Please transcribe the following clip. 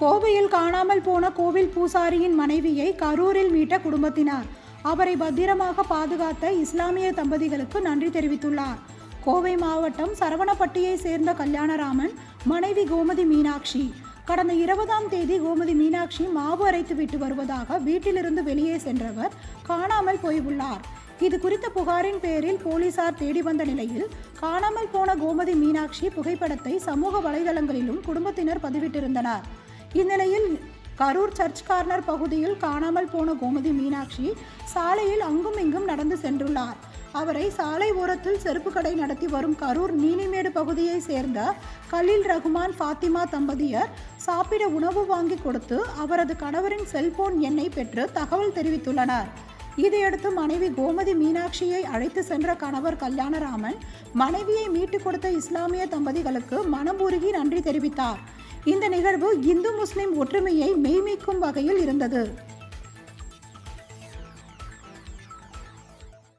கோவையில் காணாமல் போன கோவில் பூசாரியின் மனைவியை கரூரில் மீட்ட குடும்பத்தினர். அவரை பத்திரமாக பாதுகாத்த இஸ்லாமிய தம்பதிகளுக்கு நன்றி தெரிவித்துள்ளார். கோவை மாவட்டம் சரவணப்பட்டியை சேர்ந்த கல்யாணராமன் மனைவி கோமதி மீனாட்சி. கடந்த இருபதாம் தேதி கோமதி மீனாட்சி மாவு அரைத்து விட்டு வருவதாக வீட்டிலிருந்து வெளியே சென்றவர் காணாமல் போய் உள்ளார் இது குறித்த புகாரின் பேரில் போலீசார் தேடி வந்த நிலையில் காணாமல் போன கோமதி மீனாட்சி புகைப்படத்தை சமூக வலைதளங்களிலும் குடும்பத்தினர் பதிவிட்டிருந்தனர். இந்நிலையில் கரூர் சர்ச் கார்னர் பகுதியில் காணாமல் போன கோமதி மீனாட்சி சாலையில் அங்கும் இங்கும் நடந்து சென்றுள்ளார். அவரை சாலை ஓரத்தில் செருப்பு கடை நடத்தி வரும் கரூர் நீலிமேடு பகுதியை சேர்ந்த கலீல் ரகுமான் ஃபாத்திமா தம்பதியர் சாப்பிட உணவு வாங்கி கொடுத்து அவரது கணவரின் செல்போன் எண்ணை பெற்று தகவல் தெரிவித்துள்ளனர். இதையடுத்து மனைவி கோமதி மீனாட்சியை அழைத்து சென்ற கணவர் கல்யாணராமன் மனைவியை மீட்டுக் கொடுத்த இஸ்லாமிய தம்பதிகளுக்கு மனமுருகி நன்றி தெரிவித்தார். இந்த நிகழ்வு இந்து முஸ்லிம் ஒற்றுமையை மெய்மிக்கும் வகையில் இருந்தது.